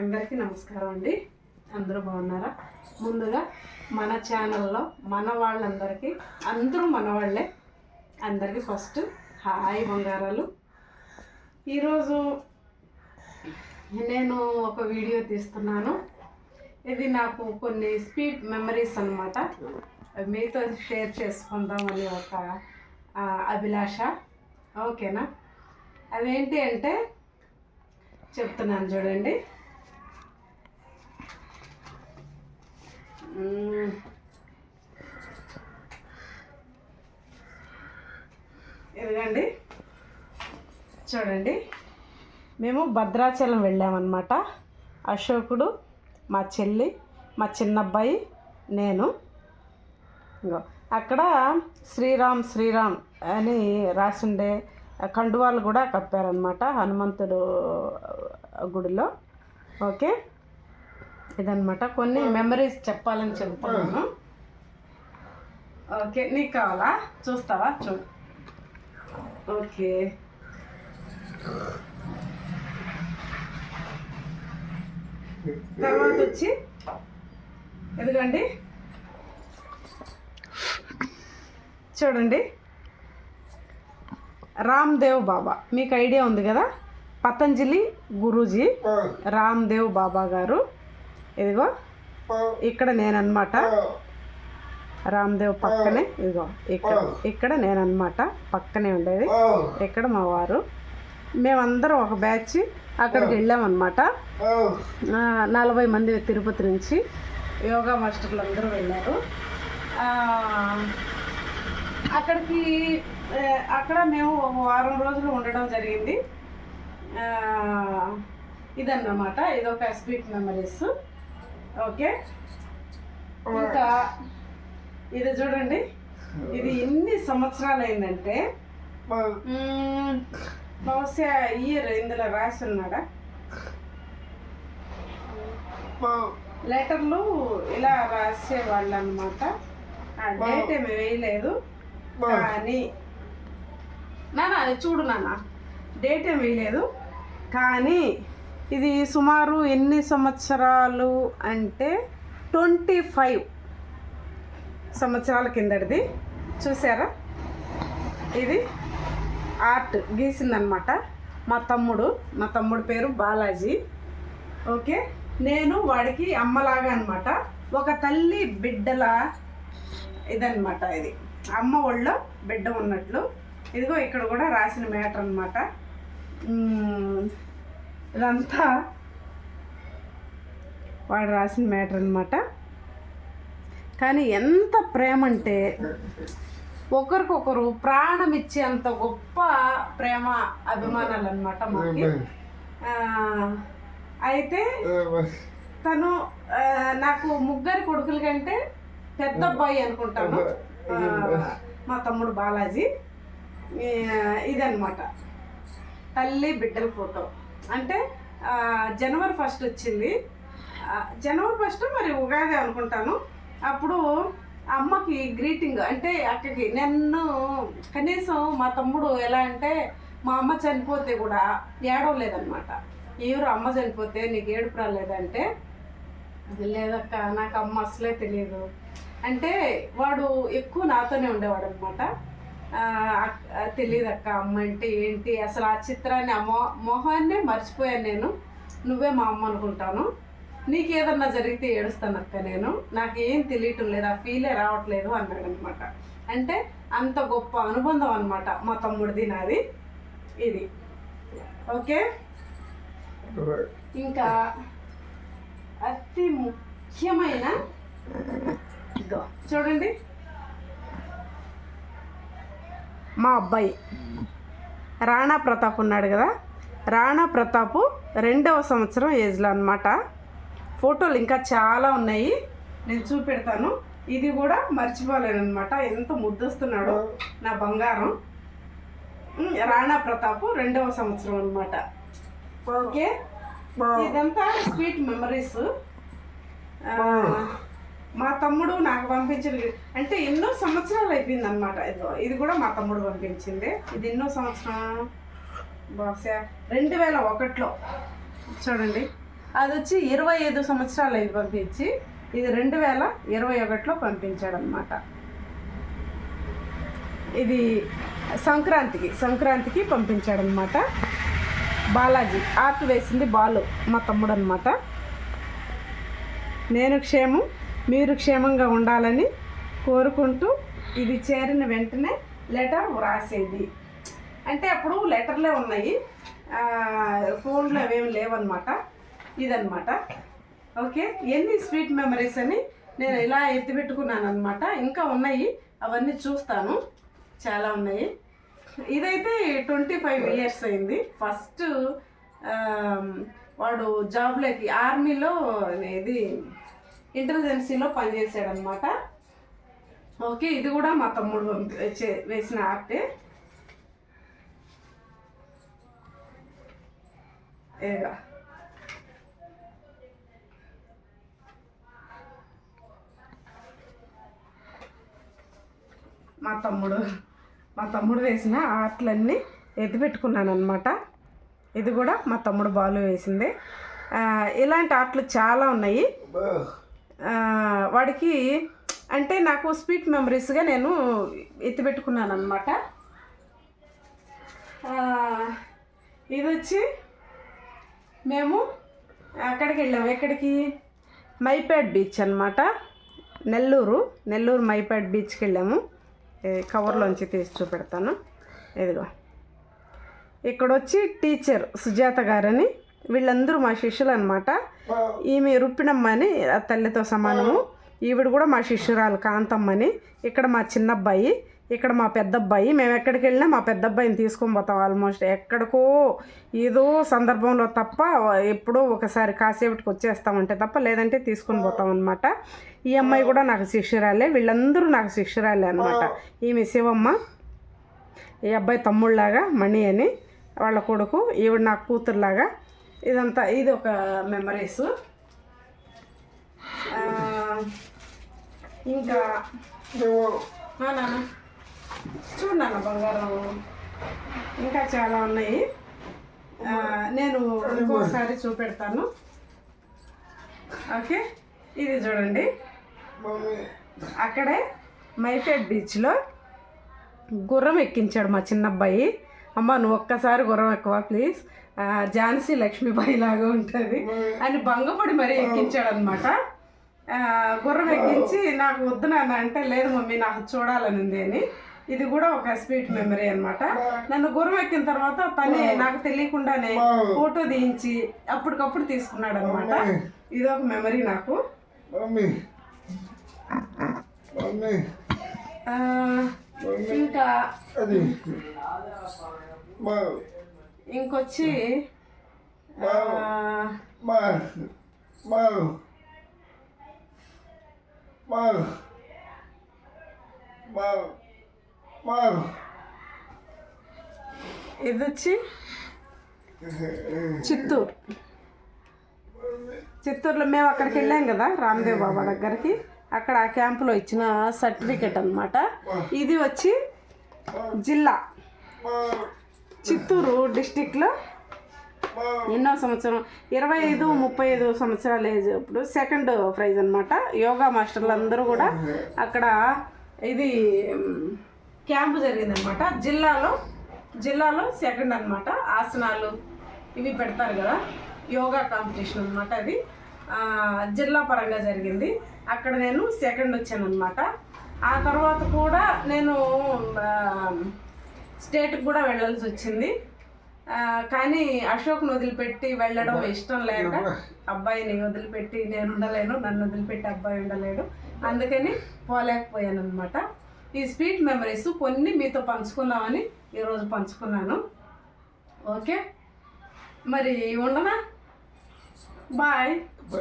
అందరికీ నమస్కారం అండి. అందరూ బాగున్నారా? ముందుగా మన ఛానల్లో మన వాళ్ళందరికీ అందరూ మన వాళ్ళే. అందరికీ ఫస్ట్ హాయ్ బంగారాలు. ఈరోజు నేను ఒక వీడియో తీస్తున్నాను. ఇది నాకు కొన్ని స్పీడ్ మెమరీస్ అనమాట మీతో షేర్ చేసుకుందామని ఒక అభిలాష. ఓకేనా? అవేంటి అంటే చెప్తున్నాను చూడండి. మ్మ్. చూడండి. మేము భద్రాచలం వెళ్ళామన్నమాట. అశోకుడు మా చెల్లి మా చిన్నబ్బాయి నేను. అక్కడ శ్రీరామ్ శ్రీరామ్ అని రాసిండే కండువాలు కూడా కప్పారనమాట హనుమంతుడు గుడిలో. ఓకే? ఇదనమాట కొన్ని మెమరీస్ చెప్పాలని చెప్తున్నాను ఓకే నీకు కావాలా? చూస్తావా? చూడు ఓకే. తర్వాత వచ్చి ఎదుగండి? చూడండి. రామ్దేవ్ బాబా. మీకు ఐడియా ఉంది కదా? పతంజలి గురూజీ రామ్దేవ్ బాబా గారు. ఇదిగో. ఇక్కడ నేనన్నమాట. రామ్దేవ్ పక్కనే. ఇదిగో ఇక్కడ. ఇక్కడ నేనన్నమాట. పక్కనే ఉండేది. ఇక్కడ మా వారు. మేమందరం ఒక బ్యాచ్ అక్కడికి వెళ్ళామన్నమాట. నలభై మంది తిరుపతి నుంచి యోగా మాస్టర్లు అందరూ వెళ్ళారు. అక్కడికి అక్కడ మేము ఒక వారం రోజులు ఉండడం జరిగింది. ఇదన్నమాట. ఇదొక స్వీట్ మెమరీస్ ఓకే? ఇంకా ఇది చూడండి. ఇది ఎన్ని సంవత్సరాలు అయిందంటే బహుశా ఇయర్ ఇందులో రాసి ఉన్నాడా లెటర్లు ఇలా రాసేవాళ్ళు అనమాట డేట్ ఏమి వేయలేదు. కానీ నాన్న అది చూడు నాన్న డేట్ ఏమి వేయలేదు. కానీ ఇది సుమారు ఎన్ని సంవత్సరాలు అంటే ట్వంటీ ఫైవ్ సంవత్సరాల కిందటిది. చూసారా? ఇది ఆర్ట్ గీసిందనమాట మా తమ్ముడు మా తమ్ముడు పేరు బాలాజీ. ఓకే? నేను వాడికి అమ్మలాగా అనమాట ఒక తల్లి బిడ్డల ఇదనమాట ఇది. అమ్మ ఒళ్ళో బిడ్డ ఉన్నట్లు. ఇదిగో ఇక్కడ కూడా రాసిన మ్యాటర్ అనమాట ఇదంతా వాడు రాసిన మ్యాటర్ అనమాట కానీ ఎంత ప్రేమ అంటే ఒకరికొకరు ప్రాణం ఇచ్చేంత గొప్ప ప్రేమ అభిమానాలు అనమాట మాకి. అయితే తను నాకు ముగ్గురు కొడుకుల కంటే పెద్ద అబ్బాయి అనుకుంటాను. మా తమ్ముడు బాలాజీ. ఈ, ఇదన్నమాట. తల్లి బిడ్డల ఫోటో. అంటే జనవరి ఫస్ట్ వచ్చింది. జనవరి ఫస్ట్ మరి ఉగాది అనుకుంటాను. అప్పుడు అమ్మకి గ్రీటింగ్ అంటే అక్కకి నన్ను కనీసం మా తమ్ముడు ఎలా అంటే మా అమ్మ చనిపోతే కూడా ఏడవలేదన్నమాట. ఎవరు అమ్మ చనిపోతే నీకు ఏడుపు రాలేదంటే లేదక్క నాకు అమ్మ అసలే తెలియదు. అంటే వాడు ఎక్కువ నాతోనే ఉండేవాడు అనమాట తెలియదు అక్క అమ్మ అంటే ఏంటి? అసలు ఆ చిత్రాన్ని ఆ మొ మొహాన్నే మర్చిపోయాను నేను. నువ్వే మా అమ్మ అనుకుంటాను. నీకు ఏదన్నా జరిగితే ఏడుస్తాను అక్క నేను. నాకేం తెలియటం లేదు ఆ ఫీలే రావట్లేదు అన్నాడు అనమాట అంటే అంత గొప్ప అనుబంధం అనమాట మా తమ్ముడిది నాది. ఇది. ఓకే? ఇంకా అతి ముఖ్యమైన చూడండి. మా అబ్బాయి. రాణా ప్రతాప్ ఉన్నాడు కదా? రాణా ప్రతాప్ రెండవ సంవత్సరం ఏజ్లో అనమాట ఫోటోలు ఇంకా చాలా ఉన్నాయి. నేను చూపెడతాను. ఇది కూడా మర్చిపోలేను అనమాట ఎంత ముద్దొస్తున్నాడో నా బంగారం. రాణా ప్రతాప్ రెండవ సంవత్సరం అనమాట ఓకే? ఇదంతా స్వీట్ మెమరీస్. మా తమ్ముడు నాకు పంపించిన అంటే ఎన్నో సంవత్సరాలు అయిపోయింది అనమాట ఇది కూడా మా తమ్ముడు పంపించింది. ఇది ఎన్నో సంవత్సరం? బహుశా రెండు వేల ఒకటిలో. చూడండి. అది వచ్చి ఇరవై ఐదు సంవత్సరాలు అయింది పంపించి. ఇది రెండు వేల ఇరవై ఒకటిలో పంపించాడనమాట ఇది సంక్రాంతికి సంక్రాంతికి పంపించాడనమాట బాలాజీ ఆర్ట్ వేసింది బాలు మా తమ్ముడు అనమాట నేను క్షేమం మీరు క్షేమంగా ఉండాలని కోరుకుంటూ ఇది చేరిన వెంటనే లెటర్ వ్రాసేది. అంటే అప్పుడు లెటర్లే ఉన్నాయి. ఫోన్లో అవేమి లేవన్నమాట. ఇదన్నమాట. ఓకే? ఎన్ని స్వీట్ మెమరీస్ అని నేను ఇలా ఎత్తిపెట్టుకున్నాను అనమాట ఇంకా ఉన్నాయి. అవన్నీ చూస్తాను. చాలా ఉన్నాయి. ఇదైతే ట్వంటీ ఫైవ్ ఇయర్స్ అయింది. ఫస్ట్ వాడు జాబ్లోకి ఆర్మీలో ఇది ఇంటెలిజెన్సీలో పనిచేసాడు అనమాట ఓకే ఇది కూడా మా తమ్ముడు చే- వేసిన ఆర్టే ఏగా మా తమ్ముడు మా తమ్ముడు వేసిన ఆటలన్నీ ఎత్తి పెట్టుకున్నాను అనమాట ఇది కూడా మా తమ్ముడు బాలు వేసింది. ఇలాంటి ఆటలు చాలా ఉన్నాయి. వాడికి అంటే నాకు స్వీట్ మెమరీస్గా నేను ఎత్తిపెట్టుకున్నాను అనమాట ఇది వచ్చి మేము అక్కడికి వెళ్ళాము ఎక్కడికి? మైపాడ్ బీచ్ అనమాట నెల్లూరు నెల్లూరు మైపాడ్ బీచ్కి వెళ్ళాము. కవర్లోంచి తీసి చూపెడతాను. ఇదిగో. ఇక్కడ వచ్చి టీచర్ సుజాత గారని వీళ్ళందరూ మా శిష్యులు అనమాట ఈమె రుప్పినమ్మ అని తల్లితో సమానము. ఈవిడ కూడా మా శిష్యురాలు కాంతమ్మని. ఇక్కడ మా చిన్నబ్బాయి ఇక్కడ మా పెద్దబ్బాయి. మేము ఎక్కడికి వెళ్ళినా మా పెద్దబ్బాయిని తీసుకొని పోతాం ఆల్మోస్ట్ ఎక్కడికో. ఏదో సందర్భంలో తప్ప ఎప్పుడో ఒకసారి కాసేపటికి వచ్చేస్తామంటే తప్ప లేదంటే తీసుకొని పోతాం అనమాట ఈ అమ్మాయి కూడా నాకు శిష్యురాలే వీళ్ళందరూ నాకు శిష్యురాలే అనమాట ఈమె శివమ్మ ఈ అబ్బాయి తమ్ముళ్ళలాగా మణి అని వాళ్ళ కొడుకు. ఈవిడ నాకు కూతురులాగా. ఇదంతా ఇది ఒక మెమరీస్ ఇంకా ఆ, నాన్న. చూడన్నా బంగారం. ఇంకా చాలా ఉన్నాయి. నేను ఇంకోసారి చూపెడతాను. ఓకే? ఇది చూడండి. అక్కడే మైఫేట్ బీచ్లో గుర్రం ఎక్కించాడు మా చిన్న అబ్బాయి అమ్మ నువ్వు ఒక్కసారి గుర్రం ఎక్కువ ప్లీజ్ ఝాన్సీ లక్ష్మీబాయి లాగా ఉంటుంది. అని భంగపడి మరీ ఎక్కించాడు అనమాట గుర్రం ఎక్కించి నాకు వద్దు నాన్న అంటే లేదు మమ్మీ నాకు చూడాలని ఉంది అని. ఇది కూడా ఒక స్వీట్ మెమరీ అన్నమాట. నన్ను గుర్రం ఎక్కిన తర్వాత తనే నాకు తెలియకుండానే ఫోటో తీయించి అప్పటికప్పుడు తీసుకున్నాడు అనమాట ఇది ఒక మెమరీ నాకు. మమ్మీ. ఇంకా అది ఇంకొచ్చి ఆ, మా మా మా మా మా ఇది వచ్చి చిత్తూరు. చిత్తూరులో మేము అక్కడికి వెళ్ళాం కదా రామ్దేవ్ బాబా దగ్గరికి. అక్కడ ఆ క్యాంపులో ఇచ్చిన సర్టిఫికెట్ అనమాట ఇది వచ్చి జిల్లా చిత్తూరు డిస్టిక్లో ఎన్నో సంవత్సరం ఇరవై ఐదు ముప్పై ఐదు సంవత్సరాల ఏజ్ ఇప్పుడు సెకండ్ ప్రైజ్ అనమాట యోగా మాస్టర్లు అందరూ కూడా అక్కడ ఇది క్యాంపు జరిగిందనమాట జిల్లాలో జిల్లాలో సెకండ్ అన్నమాట. ఆసనాలు ఇవి పెడతారు కదా యోగా కాంపిటీషన్ అనమాట అది. జిల్లా పరంగా జరిగింది. అక్కడ నేను సెకండ్ వచ్చాను అనమాట ఆ తర్వాత కూడా నేను స్టేట్కి కూడా వెళ్ళాల్సి వచ్చింది. కానీ అశోక్ను వదిలిపెట్టి వెళ్ళడం ఇష్టం లేక అబ్బాయిని వదిలిపెట్టి నేను ఉండలేను నన్ను వదిలిపెట్టి అబ్బాయి ఉండలేడు. అందుకని పోలేకపోయాను అనమాట ఈ స్వీట్ మెమరీస్ కొన్ని మీతో పంచుకుందామని ఈరోజు పంచుకున్నాను. ఓకే? మరి ఉండనా? బాయ్. మా